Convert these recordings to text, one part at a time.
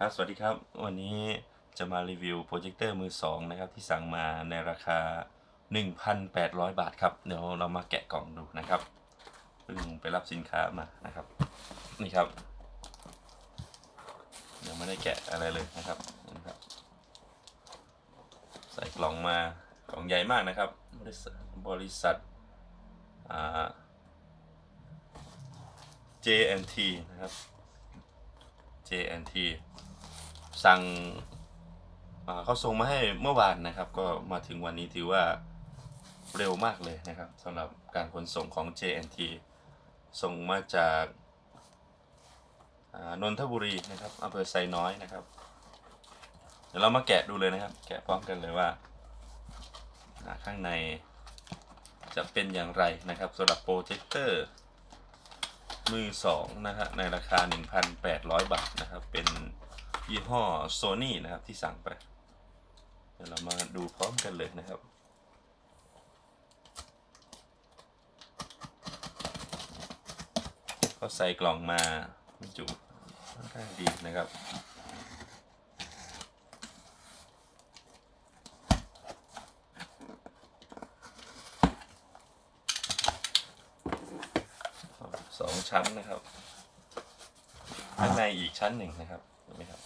ครับสวัสดีครับ วันนี้จะมารีวิวโปรเจคเตอร์มือสองนะครับ ที่สั่งมาในราคา 1,800 บาทครับ เดี๋ยวเรามาแกะกล่องดูนะครับเพิ่งไปรับสินค้ามานะครับ นี่ครับ ยังไม่ได้แกะอะไรเลยนะครับนครับ ใส่กล่องมากล่องใหญ่มากนะครับ บริษัทบริษัทอ่า JNT นะครับ JNT สั่งเขาส่งมาให้เมื่อวานนะครับ ก็มาถึงวันนี้ถือว่าเร็วมากเลยนะครับสำหรับการขนส่งของ JNT ส่งมาจากนนทบุรีนะครับอำเภอไซน้อยนะครับ เดี๋ยวเรามาแกะดูเลยนะครับ แกะพร้อมกันเลยว่าอ่าข้างในจะเป็นอย่างไรนะครับสำหรับโปรเจคเตอร์มือสองนะฮะในราคา 1,800 บาทนะครับ เป็น ยี่ห้อ Sony นะครับที่สั่งไป เดี๋ยวเรามาดูพร้อมกันเลยนะครับก็ใส่กล่องมาบรรจุค่อนข้างดีนะครับสองชั้นนะครับ ข้างในอีกชั้นหนึ่งนะครับเห็นไหมครับ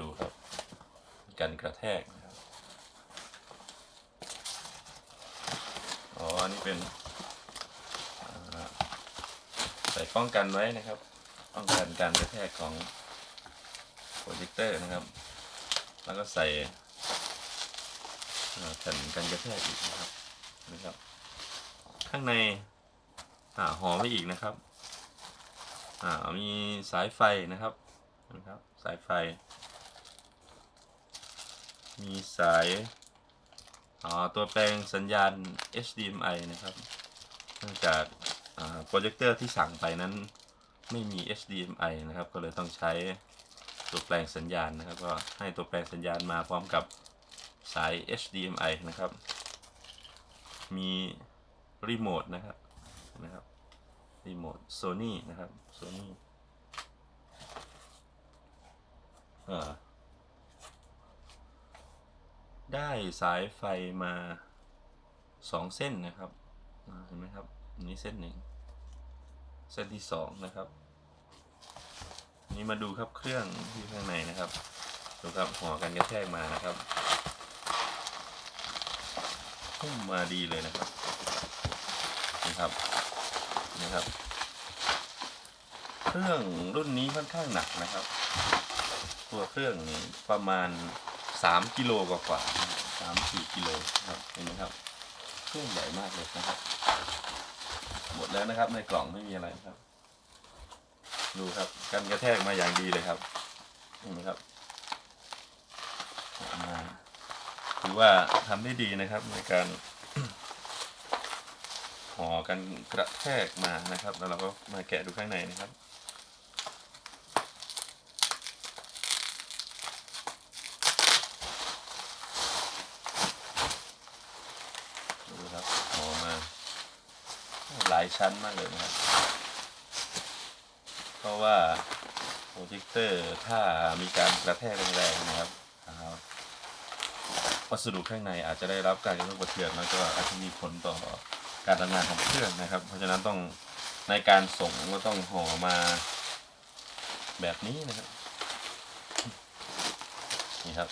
ดูครับ กันกระแทกนะครับอ๋ออันนี้เป็นใส่ป้องกันไว้นะครับ ป้องกันการกระแทกของโปรเจคเตอร์นะครับ แล้วก็ใส่แผ่นกันกระแทกอีกนะครับนะครับ ข้างในอ่าห่อไว้อีกนะครับอ่ามีสายไฟนะครับนะครับ สายไฟ มีสายอ่าตัวแปลงสัญญาณ HDMI นะครับ เนื่องจากโปรเจคเตอร์ที่สั่งไปนั้นไม่มี HDMI นะครับ ก็เลยต้องใช้ตัวแปลงสัญญาณนะครับ ก็ให้ตัวแปลงสัญญาณมาพร้อมกับสาย HDMI นะครับ มีรีโมทนะครับ นะครับ รีโมทโซนี่นะครับ โซนี่อ่า ได้สายไฟมาสองเส้นนะครับเห็นไหมครับนี้เส้นหนึ่งเส้นที่สองนะครับ นี่มาดูครับเครื่องที่ข้างในนะครับดูครับหัวกันกระแทกมานะครับพุ่มมาดีเลยนะครับนี่ครับนะครับ เครื่องรุ่นนี้ค่อนข้างหนักนะครับ ตัวเครื่องนี่ประมาณ 3กิโลกว่าๆสามสี่กิโลครับเห็นไหมครับเครื่องใหญ่มากเลยนะครับหมดแล้วนะครับในกล่องไม่มีอะไรครับ ดูครับกันกระแทกมาอย่างดีเลยครับเห็นไหมครับมาถือว่าทำได้ดีนะครับในการห่อกันกระแทกมานะครับ แล้วเราก็มาแกะดูข้างในนะครับ ดูครับห่อมาหลายชั้นมากเลยนะครับเพราะว่าโปรเจคเตอร์ถ้ามีการกระแทกแรงๆนะครับวัสดุข้างในอาจจะได้รับการกระทบกระเทือนแล้วก็อาจจะมีผลต่อการทำงานของเครื่องนะครับ เพราะฉะนั้นต้องในการส่งก็ต้องห่อมาแบบนี้นะครับนี่ครับ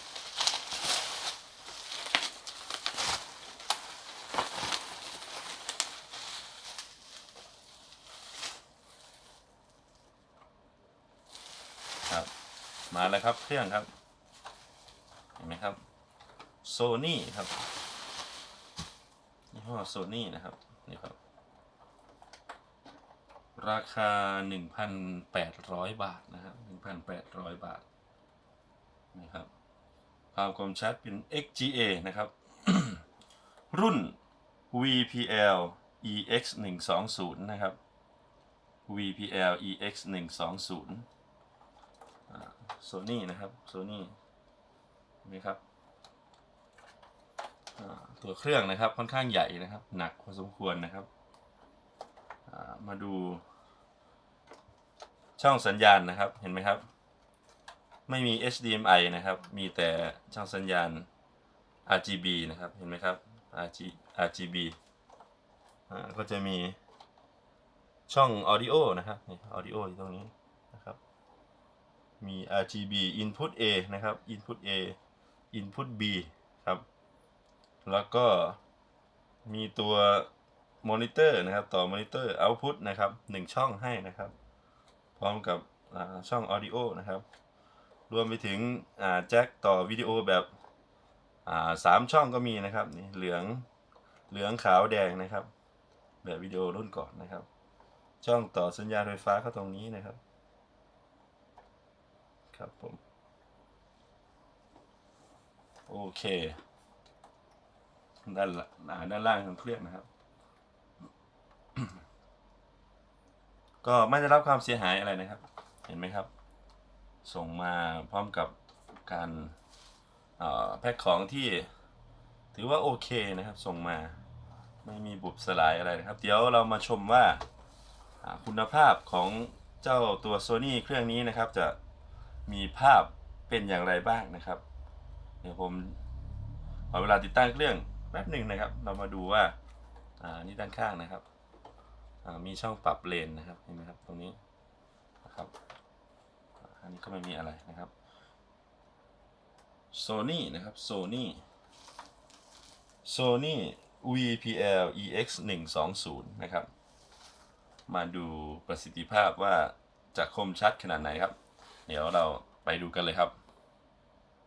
มาแล้วครับเครื่องครับ เห็นไหมครับโซนี่ครับยี่ห้อโซนี่นะครับนี่ครับ ราคา 1,800 บาทนะครับ 1,800 บาทนี่ครับความคมชัดเป็น XGA นะครับ รุ่น VPL EX 120นะครับ VPL EX 120 โซนี่นะครับโซนี่นี่ครับตัวเครื่องนะครับค่อนข้างใหญ่นะครับ หนักพอสมควรนะครับมาดู ช่องสัญญาณนะครับเห็นไหมครับ ไม่มี HDMI นะครับ มีแต่ช่องสัญญาณ RGB นะครับเห็นไหมครับ RG RGB ก็จะมีช่อง Audio นะครับนี่ Audio อยู่ตรงนี้ มี RGB Input A นะครับ Input A Input B ครับ แล้วก็มีตัวมอนิเตอร์นะครับ ต่อมอนิเตอร์ Output นะครับหนึ่งช่องให้นะครับ พร้อมกับช่อง Audio นะครับ รวมไปถึงแจ็คต่อวิดีโอแบบสามช่องก็มีนะครับนี่เหลืองเหลืองขาวแดงนะครับ แบบวิดีโอรุ่นก่อนนะครับ ช่องต่อสัญญาณไฟฟ้าเข้าตรงนี้นะครับ ครับผม โอเค ด้านหลังอ่าด้านล่างของเครื่องนะครับ ก็ไม่ได้รับความเสียหายอะไรนะครับ เห็นไหมครับ ส่งมาพร้อมกับการแพ็คของที่ถือว่าโอเคนะครับ ส่งมาไม่มีบุบสลายอะไรนะครับ เดี๋ยวเรามาชมว่าอ่าคุณภาพของเจ้าตัว Sony เครื่องนี้นะครับจะ มีภาพเป็นอย่างไรบ้างนะครับ เดี๋ยวผมขอเวลาติดตั้งเครื่องแป๊บหนึ่งนะครับ เรามาดูว่าอ่านี่ด้านข้างนะครับอ่ามีช่องปรับเลนนะครับเห็นไหมครับตรงนี้นะครับอันนี้ก็ไม่มีอะไรนะครับ Sony นะครับ Sony Sony VPL EX 120นะครับ มาดูประสิทธิภาพว่าจะคมชัดขนาดไหนครับ เดี๋ยวเราไปดูกันเลยครับ